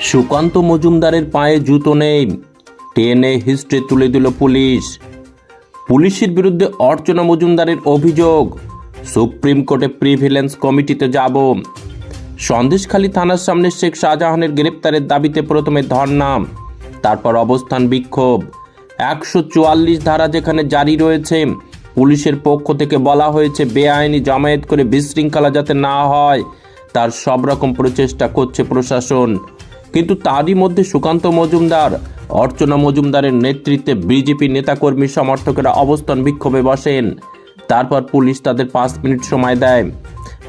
সুকান্ত মজুমদারের পায়ে জুতো নেই। টেনে হিস্ট্রি তুলে দিল পুলিশ। পুলিশের বিরুদ্ধে অর্চনা মজুমদারের অভিযোগ, সুপ্রিম কোর্টে প্রিভিলেন্স কমিটিতে যাব। সন্দেশখালী থানার সামনে শেখ শাহজাহানের গ্রেপ্তারের দাবিতে প্রথমে ধর্না তারপর অবস্থান বিক্ষোভ। একশো চুয়াল্লিশ ধারা যেখানে জারি রয়েছে, পুলিশের পক্ষ থেকে বলা হয়েছে, বেআইনি জামায়াত করে বিশৃঙ্খলা যাতে না হয়। তার সব রকম প্রচেষ্টা করছে প্রশাসন। কিন্তু তারই মধ্যে সুকান্ত মজুমদার, অর্চনা মজুমদারের নেতৃত্বে বিজেপি নেতাকর্মী সমর্থকেরা অবস্থান বিক্ষোভে বসেন। তারপর পুলিশ তাদের পাঁচ মিনিট সময় দেয়।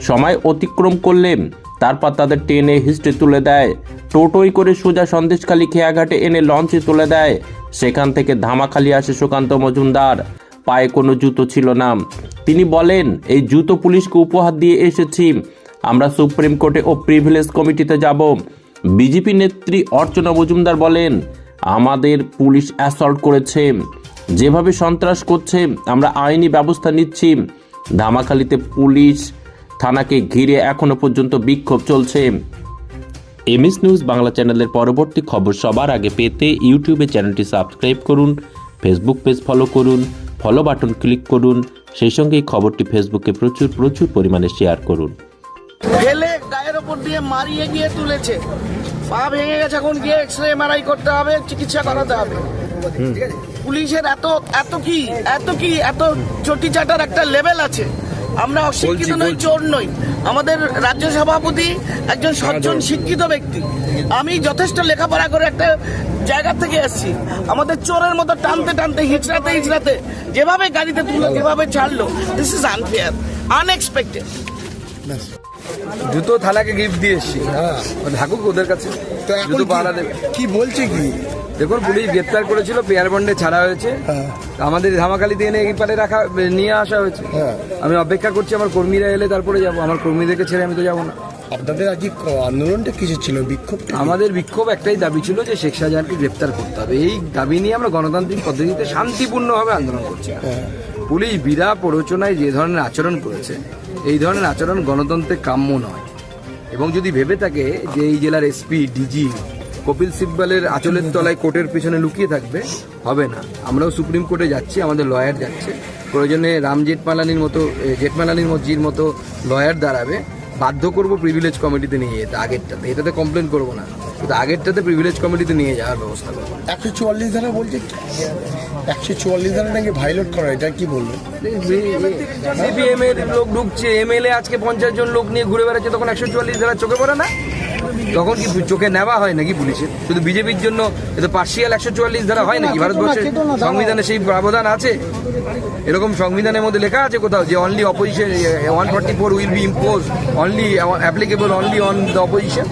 সময় অতিক্রম করলে তারপর তাদের টেনে হিস্ট্রি তুলে দেয়। টোটোই করে সোজা সন্দেশখালী খেয়াঘাটে এনে লঞ্চে তুলে দেয়। সেখান থেকে ধামাখালি আসে সুকান্ত মজুমদার। পায়ে কোনো জুতো ছিল না। তিনি বলেন, এই জুতো পুলিশকে উপহার দিয়ে এসেছি। আমরা সুপ্রিম কোর্টে ও প্রিভিলেজ কমিটিতে যাব। বিজেপি নেত্রী অর্চনা মজুমদার বলেন, আমাদের পুলিশ অ্যাসল্ট করেছে। যেভাবে সন্ত্রাস করছে, আমরা আইনি ব্যবস্থা নিচ্ছি। ধামাখালিতে পুলিশ থানাকে ঘিরে এখনও পর্যন্ত বিক্ষোভ চলছে। এমএস নিউজ বাংলা চ্যানেলের পরবর্তী খবর সবার আগে পেতে ইউটিউবে চ্যানেলটি সাবস্ক্রাইব করুন, ফেসবুক পেজ ফলো করুন, ফলো বাটন ক্লিক করুন, সেই সঙ্গে এই খবরটি ফেসবুকে প্রচুর প্রচুর পরিমাণে শেয়ার করুন। ফেলে গায়ের ওপর দিয়ে মারিয়ে গিয়ে তুলেছে। পা ভেঙে গেছে এখন গিয়ে এক্স রে এমআরআই করতে হবে চিকিৎসা করাতে হবে। পুলিশের এত এত কি এত কি এত চটি চাটার একটা লেভেল আছে। আমরা অশিক্ষিত নই চোর নই। আমাদের রাজ্য সভাপতি একজন সজ্জন শিক্ষিত ব্যক্তি। আমি যথেষ্ট লেখাপড়া করে একটা জায়গা থেকে এসেছি। আমাদের চোরের মতো টানতে টানতে হিচড়াতে হিচড়াতে যেভাবে গাড়িতে তুলে যেভাবে ছাড়লো দিস ইজ আনফেয়ার আনএক্সপেক্টেড জুতো থালাকে গিফট দিয়ে এসছি। থাকুক ওদের কাছে। জুতো কি- পাহারা দেবে। কি বলছে কি? দেখুন পুলিশ গ্রেপ্তার করেছিল পেয়ার বন্ডে ছাড়া হয়েছে। হ্যাঁ। আমাদের ধামাকালি দিয়ে এই পারে রাখা নিয়ে আসা হয়েছে। হ্যাঁ। আমি অপেক্ষা করছি আমার কর্মীরা এলে তারপরে যাব। আমার কর্মীদেরকে ছেড়ে আমি তো যাব না। আপনাদের আজকে আন্দোলনটা কিছু ছিল? বিক্ষোভটা কি? আমাদের বিক্ষোভ একটাই দাবি ছিল যে শেখ শাহজাহানকে গ্রেপ্তার করতে হবে। এই দাবি নিয়ে আমরা গণতান্ত্রিক পদ্ধতিতে শান্তিপূর্ণভাবে আন্দোলন করছি। হ্যাঁ। পুলিশ বিধা প্ররোচনায় যে ধরনের আচরণ করেছে এই ধরনের আচরণ গণতন্ত্রে কাম্য নয়। এবং যদি ভেবে থাকে যে এই জেলার এসপি, ডিজি কপিল সিব্বালের আচলের তলায় কোর্টের পিছনে লুকিয়ে থাকবে, হবে না। আমরাও সুপ্রিম কোর্টে যাচ্ছি, আমাদের লয়ার যাচ্ছে। প্রয়োজনে রাম জেঠমালানির মতো জেঠমালানির মজির মতো লয়ার দাঁড়াবে। বাধ্য করব প্রিভিলেজ কমিটিতে নিয়ে যেতে, আগেরটাতে। এটাতে কমপ্লেন করব না। কিন্তু আগেরটাতে প্রিভিলেজ কমিটিতে নিয়ে যাওয়ার ব্যবস্থা করব একশো চুয়াল্লিশ ধারা বলছে একশো চুয়াল্লিশ ধারা নাকি ভাইলট করা এটা কি বলব সিপিএম এর লোক ঢুকছে এমএলএ আজকে পঞ্চাশ জন লোক নিয়ে ঘুরে বেড়াচ্ছে তখন একশো চুয়াল্লিশ ধারা চোখে পড়ে না? তখন কি চোখে নেওয়া হয় নাকি পুলিশের? শুধু বিজেপির জন্য? এত পার্সিয়াল একশো চুয়াল্লিশ ধারা হয় নাকি? ভারতবর্ষের সংবিধানে সেই প্রাবধান আছে? এরকম সংবিধানের মধ্যে লেখা আছে কোথাও যে only opposition one forty four will be impose only applicable only on the opposition